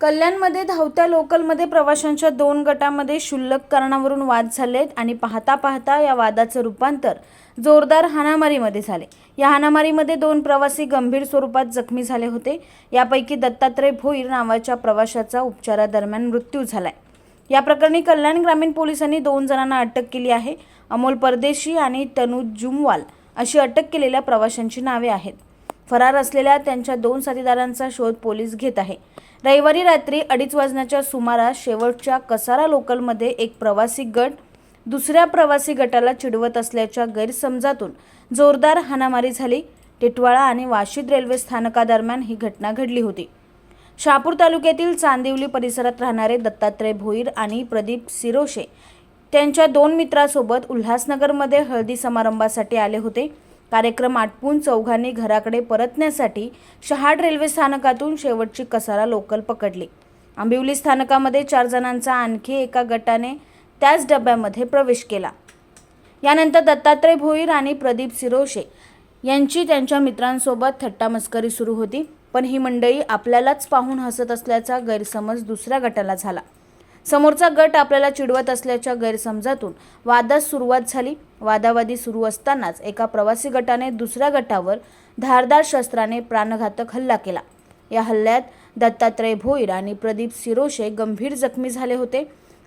कल्याणमध्ये धावत्या लोकलमध्ये प्रवाशांच्या दोन गटामध्ये क्षुल्लक कारणावरून वाद झालेत आणि पाहता पाहता या वादाचं रूपांतर जोरदार हाणामारीमध्ये झाले. या हाणामारीमध्ये दोन प्रवासी गंभीर स्वरूपात जखमी झाले होते. यापैकी दत्तात्रय भोईर नावाच्या प्रवाशाचा उपचारादरम्यान मृत्यू झालाय. या प्रकरणी कल्याण ग्रामीण पोलिसांनी दोन जणांना अटक केली आहे. अमोल परदेशी आणि तनु जुमवाल अशी अटक केलेल्या प्रवाशांची नावे आहेत. फरार असलेल्या त्यांच्या दोन साथीदारांचा शोध पोलीस घेत आहे. रविवारी रात्री अडीच वाजण्याच्या सुमारास शेवटच्या कसारा लोकलमध्ये एक प्रवासी गट दुसऱ्या प्रवासी गटाला चिडवत असल्याच्या गैरसमजातून जोरदार हाणामारी झाली. टिटवाळा आणि वाशिद रेल्वे स्थानकादरम्यान ही घटना घडली होती. शहापूर तालुक्यातील चांदिवली परिसरात राहणारे दत्तात्रय भोईर आणि प्रदीप सिरोशे त्यांच्या दोन मित्रासोबत उल्हासनगरमध्ये हळदी समारंभासाठी आले होते. कार्यक्रम आटपून चौघांनी घराकडे परतण्यासाठी शहाड रेल्वे स्थानकातून शेवटची कसारा लोकल पकडली. आंबिवली स्थानकामध्ये चार जणांचा आणखी एका गटाने त्याच डब्यामध्ये प्रवेश केला. यानंतर दत्तात्रय भोईर आणि प्रदीप सिरोशे यांची त्यांच्या मित्रांसोबत थट्टामस्करी सुरू होती पण ही मंडळी आपल्यालाच पाहून हसत असल्याचा गैरसमज दुसऱ्या गटाला झाला. समोरचा गट आपल्याला चिडवत असल्याच्या गैरसमजातून वादास सुरुवात झाली. वादावादी सुरू असतानाच एका प्रवासी गटाने दुसऱ्या गटावर धारदार शस्त्राने प्राणघातक हल्ला केला. या हल्ल्यात दत्तात्रय भोईर आणि प्रदीप सिरोशे गंभीर जखमी झाले होते.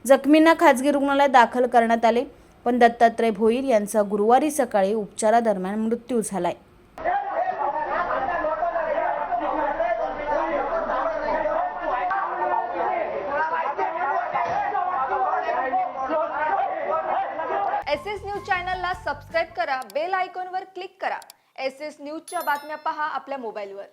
जखमींना खाजगी रुग्णालयात दाखल करण्यात आले पण दत्तात्रय भोईर यांचा गुरुवारी सकाळी उपचारादरम्यान मृत्यू झालाय. एस एस न्यूज चॅनलला सबस्क्राईब करा बेल आयकॉनवर क्लिक करा. एस एस न्यूजच्या बातम्या पहा आपल्या मोबाईलवर.